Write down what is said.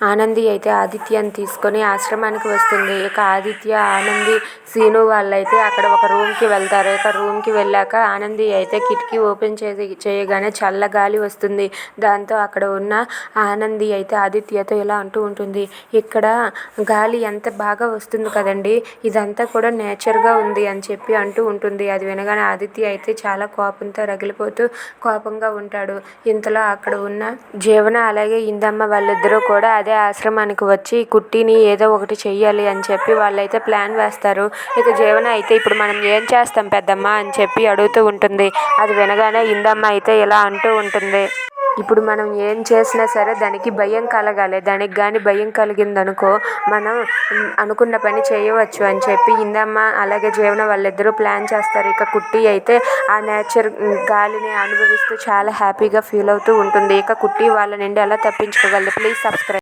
ఆనంది అయితే ఆదిత్యని తీసుకొని ఆశ్రమానికి వస్తుంది. ఇక ఆదిత్య ఆనంది సీను వాళ్ళైతే అక్కడ ఒక రూమ్కి వెళ్తారు. ఇక రూమ్కి వెళ్ళాక ఆనంది అయితే కిటికీ ఓపెన్ చేసి చేయగానే చల్ల గాలి వస్తుంది. దాంతో అక్కడ ఉన్న ఆనంది అయితే ఆదిత్యతో ఇలా అంటూ ఉంటుంది. ఇక్కడ గాలి ఎంత బాగా వస్తుంది కదండి ఇదంతా కూడా నేచర్గా ఉంది అని చెప్పి అంటూ ఉంటుంది. అది వినగానే ఆదిత్య అయితే చాలా కోపంతో రగిలిపోతూ కోపంగా ఉంటాడు. ఇంతలో అక్కడ ఉన్న జీవన అలాగే ఇందమ్మ వాళ్ళిద్దరూ కూడా అదే ఆశ్రమానికి వచ్చి కుట్టిని ఏదో ఒకటి చెయ్యాలి అని చెప్పి వాళ్ళైతే ప్లాన్ వేస్తారు. ఇక జీవన అయితే ఇప్పుడు మనం ఏం చేస్తాం పెద్దమ్మ అని చెప్పి అడుగుతూ ఉంటుంది. అది వినగానే ఇందమ్మ అయితే ఇలా అంటూ ఉంటుంది. ఇప్పుడు మనం ఏం చేసినా సరే దానికి భయం కలగాలి. దానికి కానీ భయం కలిగిందనుకో మనం అనుకున్న పని చేయవచ్చు అని చెప్పి ఇందమ్మ అలాగే జీవన వాళ్ళిద్దరూ ప్లాన్ చేస్తారు. ఇక కుట్టి అయితే ఆ నేచర్ గాలిని అనుభవిస్తూ చాలా హ్యాపీగా ఫీల్ అవుతూ ఉంటుంది. ఇక కుట్టి వాళ్ళ నుండి అలా తప్పించుకోగలదు? Please subscribe